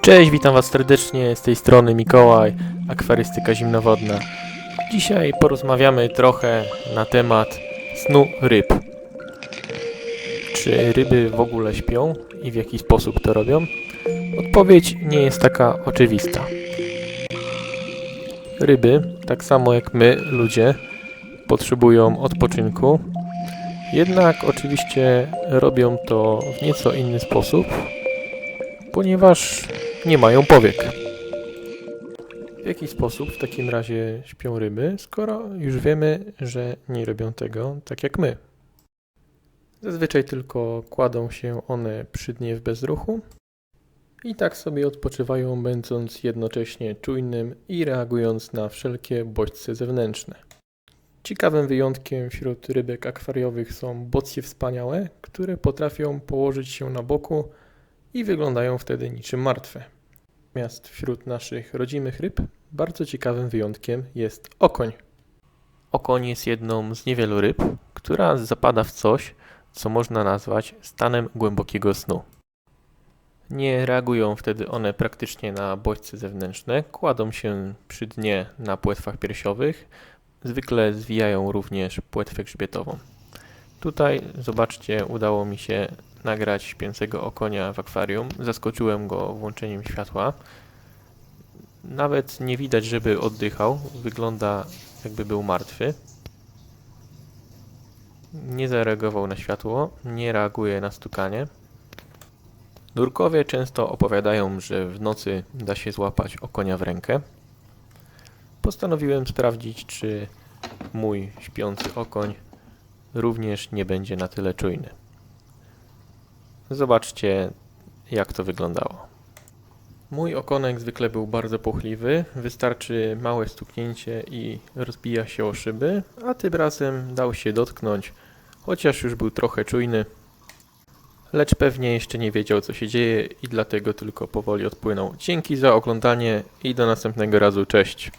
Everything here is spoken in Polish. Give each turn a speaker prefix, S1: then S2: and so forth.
S1: Cześć, witam Was serdecznie z tej strony Mikołaj, akwarystyka zimnowodna. Dzisiaj porozmawiamy trochę na temat snu ryb. Czy ryby w ogóle śpią i w jaki sposób to robią? Odpowiedź nie jest taka oczywista. Ryby, tak samo jak my, ludzie, potrzebują odpoczynku. Jednak oczywiście robią to w nieco inny sposób, ponieważ nie mają powiek. W jaki sposób w takim razie śpią ryby, skoro już wiemy, że nie robią tego tak jak my? Zazwyczaj tylko kładą się one przy dnie w bezruchu i tak sobie odpoczywają, będąc jednocześnie czujnym i reagując na wszelkie bodźce zewnętrzne. Ciekawym wyjątkiem wśród rybek akwariowych są bocje wspaniałe, które potrafią położyć się na boku i wyglądają wtedy niczym martwe. Natomiast wśród naszych rodzimych ryb bardzo ciekawym wyjątkiem jest okoń. Okoń jest jedną z niewielu ryb, która zapada w coś, co można nazwać stanem głębokiego snu. Nie reagują wtedy one praktycznie na bodźce zewnętrzne, kładą się przy dnie na płetwach piersiowych, zwykle zwijają również płetwę grzbietową. Tutaj zobaczcie, udało mi się nagrać śpiącego okonia w akwarium. Zaskoczyłem go włączeniem światła. Nawet nie widać, żeby oddychał. Wygląda jakby był martwy. Nie zareagował na światło, nie reaguje na stukanie. Nurkowie często opowiadają, że w nocy da się złapać okonia w rękę. Postanowiłem sprawdzić, czy mój śpiący okoń również nie będzie na tyle czujny. Zobaczcie, jak to wyglądało. Mój okonek zwykle był bardzo płochliwy, wystarczy małe stuknięcie i rozbija się o szyby, a tym razem dał się dotknąć, chociaż już był trochę czujny, lecz pewnie jeszcze nie wiedział co się dzieje i dlatego tylko powoli odpłynął. Dzięki za oglądanie i do następnego razu, cześć!